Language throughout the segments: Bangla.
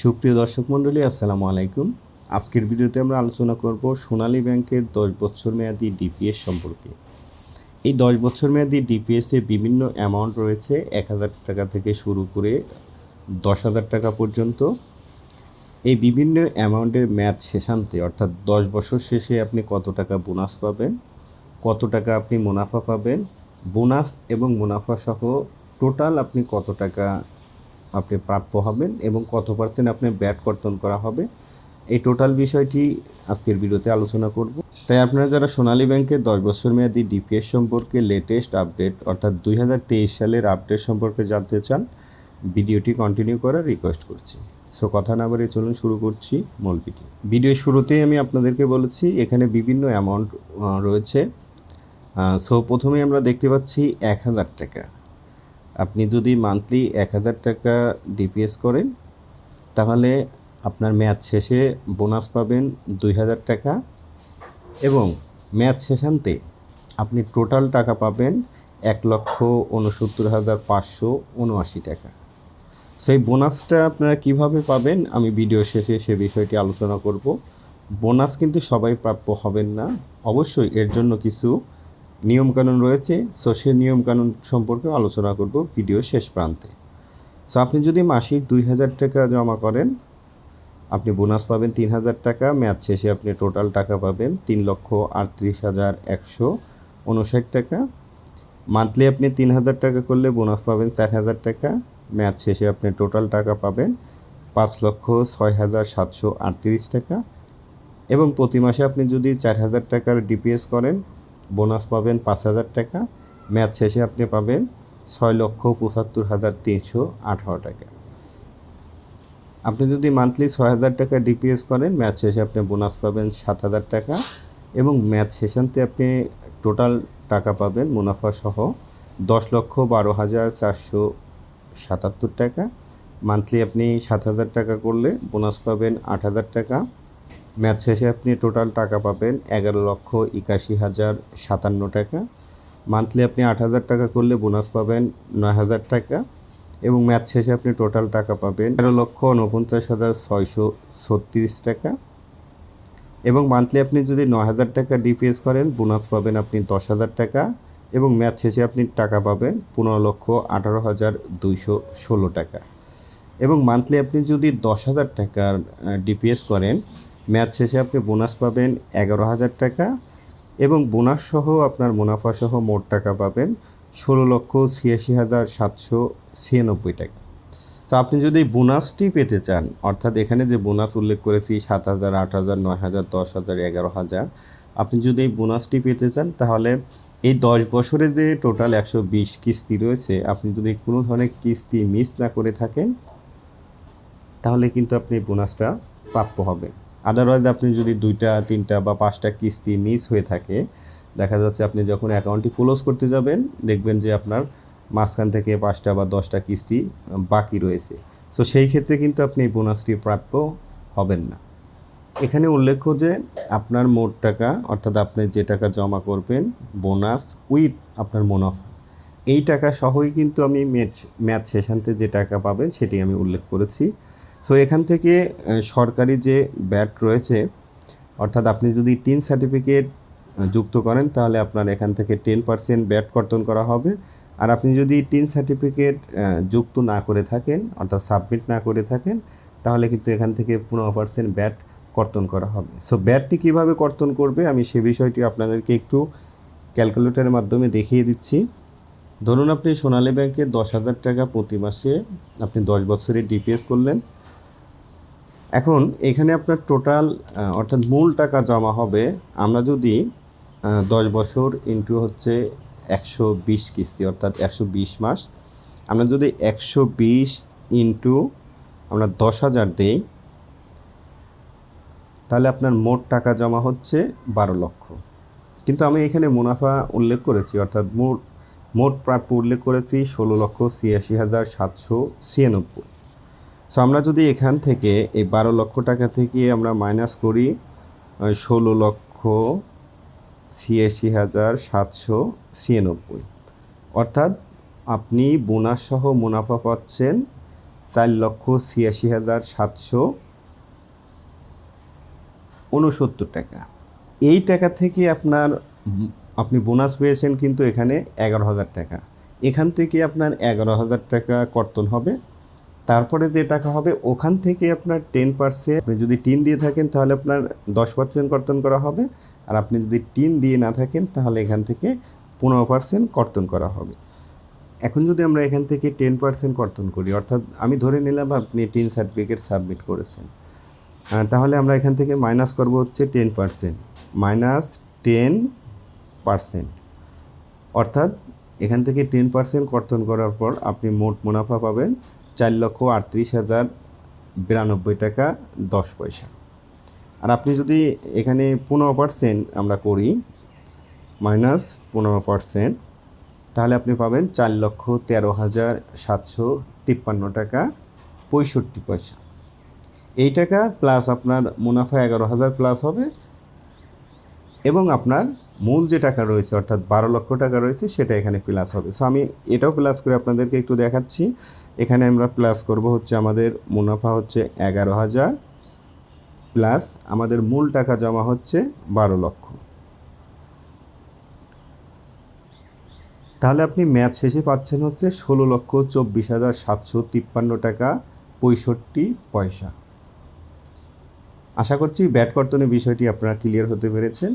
সুপ্রিয় দর্শক মণ্ডলী, আসসালামু আলাইকুম। আজকের ভিডিওতে আমরা আলোচনা করব সোনালী ব্যাংকের দশ বছর মেয়াদি ডিপিএস সম্পর্কে। এই দশ বছর মেয়াদি ডিপিএসে বিভিন্ন অ্যামাউন্ট রয়েছে, এক হাজার টাকা থেকে শুরু করে দশ হাজার টাকা পর্যন্ত। এই বিভিন্ন অ্যামাউন্টের ম্যাচ শেষান্তে, অর্থাৎ দশ বছর শেষে আপনি কত টাকা বোনাস পাবেন, কত টাকা আপনি মুনাফা পাবেন বোনাস এবং মুনাফা সহ টোটাল আপনি কত টাকা আপনি প্রাপ্য হবেন এবং কত পার্সেন্ট আপনি ব্যাট কর্তন করা হবে, এই টোটাল বিষয়টি আজকের ভিডিওতে আলোচনা করব। তাই আপনারা যারা সোনালী ব্যাংকের দশ বছর মেয়াদি ডিপিএস সম্পর্কে লেটেস্ট আপডেট অর্থাৎ দুই হাজার তেইশ সালের আপডেট সম্পর্কে জানতে চান, ভিডিওটি কন্টিনিউ করার রিকোয়েস্ট করছি। সো কথা না বাড়িয়ে চলুন শুরু করছি মূল ভিডিও। ভিডিওর শুরুতেই আমি আপনাদেরকে বলেছি, এখানে বিভিন্ন অ্যামাউন্ট রয়েছে। সো প্রথমে আমরা দেখতে পাচ্ছি এক হাজার টাকা। আপনি যদি মান্থলি এক হাজার টাকা ডিপিএস করেন, তাহলে আপনার ম্যাচ শেষে বোনাস পাবেন দুই হাজার টাকা এবং ম্যাচ শেষান্তে আপনি টোটাল টাকা পাবেন এক লক্ষ উনসত্তর হাজার পাঁচশো উনআশি টাকা। সেই বোনাসটা আপনারা কীভাবে পাবেন আমি ভিডিও শেষে সে বিষয়টি আলোচনা করব। বোনাস কিন্তু সবাই প্রাপ্য হবেন না। অবশ্যই এর জন্য কিছু নিয়মকানুন রয়েছে সো সে নিয়মকানুন সম্পর্কে আলোচনা করব ভিডিও শেষ প্রান্তে। সো আপনি যদি মাসিক দুই হাজার টাকা জমা করেন, আপনি বোনাস পাবেন তিন হাজার টাকা ম্যাচ শেষে আপনি টোটাল টাকা পাবেন তিন লক্ষ আটত্রিশ হাজার একশো উনষাট টাকা। মান্থলি আপনি তিন হাজার টাকা করলে বোনাস পাবেন চার হাজার টাকা ম্যাচ শেষে আপনি টোটাল টাকা পাবেন পাঁচ লক্ষ ছয় হাজার সাতশো আটত্রিশ টাকা। এবং প্রতি মাসে আপনি যদি চার হাজার টাকার ডিপিএস করেন বোনাস পাবেন পাঁচ হাজার টাকা। ম্যাচ শেষে আপনি পাবেন ছয় লক্ষ পঁচাত্তর হাজার তিনশো আঠারো টাকা। আপনি যদি মান্থলি ছয় হাজার টাকা ডিপিএস করেন, ম্যাচ শেষে আপনি বোনাস পাবেন সাত হাজার টাকা এবং ম্যাচ শেষান্তে আপনি টোটাল টাকা পাবেন মুনাফা সহ দশ লক্ষ বারো হাজার চারশো সাতাত্তর টাকা। মান্থলি আপনি সাত হাজার টাকা করলে বোনাস পাবেন আট হাজার টাকা। ম্যাচ শেষে আপনি টোটাল টাকা পাবেন এগারো লক্ষ একাশি হাজার সাতান্ন টাকা। মান্থলি আপনি আট হাজার টাকা করলে বোনাস পাবেন নয় হাজার টাকা এবং ম্যাচ শেষে আপনি টোটাল টাকা পাবেন তেরো লক্ষ উনপঞ্চাশ হাজার ছয়শো ছত্রিশ টাকা। এবং মান্থলি আপনি যদি নয় হাজার টাকা ডিপিএস করেন বোনাস পাবেন আপনি দশ হাজার টাকা এবং ম্যাচ শেষে আপনি টাকা পাবেন পনেরো লক্ষ আঠারো হাজার দুইশো ষোলো টাকা। এবং মান্থলি আপনি যদি দশ হাজার টাকার ডিপিএস করেন ম্যাচ শেষে আপনি বোনাস পাবেন এগারো হাজার টাকা এবং বোনাস সহ আপনার মুনাফা সহ মোট টাকা পাবেন ষোলো লক্ষ ছিয়াশি হাজার সাতশো ছিয়ানব্বই টাকা। তো আপনি যদি বোনাসটি পেতে চান, অর্থাৎ এখানে যে বোনাস উল্লেখ করেছি, সাত হাজার, আট হাজার, নয় হাজার, দশ হাজার, এগারো হাজার, আপনি যদি এই বোনাসটি পেতে চান, তাহলে এই দশ বছরে যে টোটাল একশো বিশ কিস্তি রয়েছে, আপনি যদি কোনো ধরনের কিস্তি মিস না করে থাকেন, তাহলে কিন্তু আপনি বোনাসটা প্রাপ্য হবেন। আদারওয়াইজ আপনি যদি দুইটা, তিনটা বা পাঁচটা কিস্তি মিস হয়ে থাকে, দেখা যাচ্ছে আপনি যখন অ্যাকাউন্টটি ক্লোজ করতে যাবেন, দেখবেন যে আপনার মাঝখান থেকে পাঁচটা বা দশটা কিস্তি বাকি রয়েছে। সো সেই ক্ষেত্রে কিন্তু আপনি এই বোনাসটি প্রাপ্য হবেন না। এখানে উল্লেখ্য যে আপনার মোট টাকা, অর্থাৎ আপনি যে টাকা জমা করবেন বোনাস উইথ আপনার মুনাফা। এই টাকা সহই কিন্তু আমি ম্যাচ ম্যাচ শেষান্তে যে টাকা পাবেন, সেটি আমি উল্লেখ করেছি। সো এখান থেকে সরকারি যে ব্যাট রয়েছে, অর্থাৎ আপনি যদি টিন সার্টিফিকেট যুক্ত করেন, তাহলে আপনার এখান থেকে টেন পার্সেন্ট ব্যাট কর্তন করা হবে। আর আপনি যদি টিন সার্টিফিকেট যুক্ত না করে থাকেন, অর্থাৎ সাবমিট না করে থাকেন, তাহলে কিন্তু এখান থেকে পনেরো পার্সেন্ট ব্যাট কর্তন করা হবে। সো ব্যাটটি কীভাবে কর্তন করবে, আমি সে বিষয়টি আপনাদেরকে একটু ক্যালকুলেটরের মাধ্যমে দেখিয়ে দিচ্ছি। ধরুন আপনি সোনালী ব্যাংকে দশ হাজার টাকা প্রতি মাসে আপনি দশ বছরের ডিপিএস করলেন। এখন এখানে আপনার টোটাল অর্থাৎ মূল টাকা জমা হবে, আমরা যদি দশ বছর ইন্টু হচ্ছে একশো বিশ কিস্তি, অর্থাৎ একশো বিশ মাস, আমরা যদি একশো বিশ ইন্টু আমরা দশ হাজার দিই, তাহলে আপনার মোট টাকা জমা হচ্ছে বারো লক্ষ। কিন্তু আমি এখানে মুনাফা উল্লেখ করেছি, অর্থাৎ মোট মোট প্রাপ্য উল্লেখ করেছি ষোলো লক্ষ ছিয়াশি হাজার সাতশো ছিয়ানব্বই। সো আমরা যদি এখান থেকে এই বারো লক্ষ টাকা থেকে আমরা মাইনাস করি ষোলো লক্ষ ছিয়াশি হাজার সাতশো ছিয়ানব্বই। অর্থাৎ আপনি বোনাস সহ মুনাফা পাচ্ছেন চার লক্ষ ছিয়াশি হাজার সাতশো উনসত্তর টাকা। এই টাকা থেকে আপনার আপনি বোনাস পেয়েছেন কিন্তু এখানে এগারো হাজার টাকা। এখান থেকে আপনার এগারো হাজার টাকা কর্তন হবে। তারপরে যে টাকা হবে, ওখান থেকে আপনার টেন পার্সেন্ট আপনি যদি টিন দিয়ে থাকেন তাহলে আপনার দশ পার্সেন্ট কর্তন করা হবে। আর আপনি যদি টিন দিয়ে না থাকেন তাহলে এখান থেকে পনেরো পার্সেন্ট কর্তন করা হবে। এখন যদি আমরা এখান থেকে টেন পার্সেন্ট কর্তন করি, অর্থাৎ আমি ধরে নিলাম আপনি টিন সার্টিফিকেট সাবমিট করেছেন। তাহলে আমরা এখান থেকে মাইনাস করব হচ্ছে ten percent minus ten percent অর্থাৎ এখান থেকে টেন পার্সেন্ট কর্তন করার পর আপনি মোট মুনাফা পাবেন চার লক্ষ আটত্রিশ হাজার বিরানব্বই টাকা, দশ পয়সা। আর আপনি যদি এখানে পনেরো পার্সেন্ট আমরা করি, মাইনাস পনেরো পার্সেন্ট, তাহলে আপনি পাবেন চার লক্ষ তেরো হাজার সাতশো তিপ্পান্ন টাকা, পঁয়ষট্টি পয়সা। এই টাকা প্লাস আপনার মুনাফা এগারো হাজার প্লাস হবে এবং আপনার মূল যে টাকা রয়েছে, অর্থাৎ বারো লক্ষ টাকা রয়েছে, সেটা এখানে প্লাস হবে। সো আমি এটাও প্লাস করে আপনাদেরকে একটু দেখাচ্ছি। এখানে আমরা প্লাস করব হচ্ছে আমাদের মুনাফা হচ্ছে এগারো হাজার প্লাস আমাদের মূল টাকা জমা হচ্ছে বারো লক্ষ। তাহলে আপনি ম্যাচ শেষে পাচ্ছেন হচ্ছে ষোলো লক্ষ চব্বিশ হাজার সাতশো তিপ্পান্ন টাকা পঁয়ষট্টি পয়সা। আশা করছি ব্যাট কর্তনের বিষয়টি আপনারা ক্লিয়ার হতে পেরেছেন।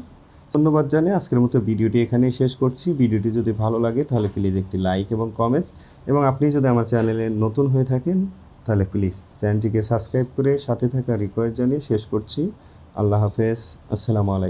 ধন্যবাদ জানিয়ে আজকের মতো ভিডিওটি এখানেই শেষ করছি। ভিডিওটি যদি ভালো লাগে তাহলে প্লিজ একটি লাইক এবং কমেন্টস এবং আপনি যদি আমার চ্যানেলে নতুন হয়ে থাকেন, তাহলে প্লিজ চ্যানেলটিকে সাবস্ক্রাইব করে সাথে থাকা রিকোয়েস্ট জানিয়ে শেষ করছি। আল্লাহ হাফেজ। আসসালামু আলাইকুম।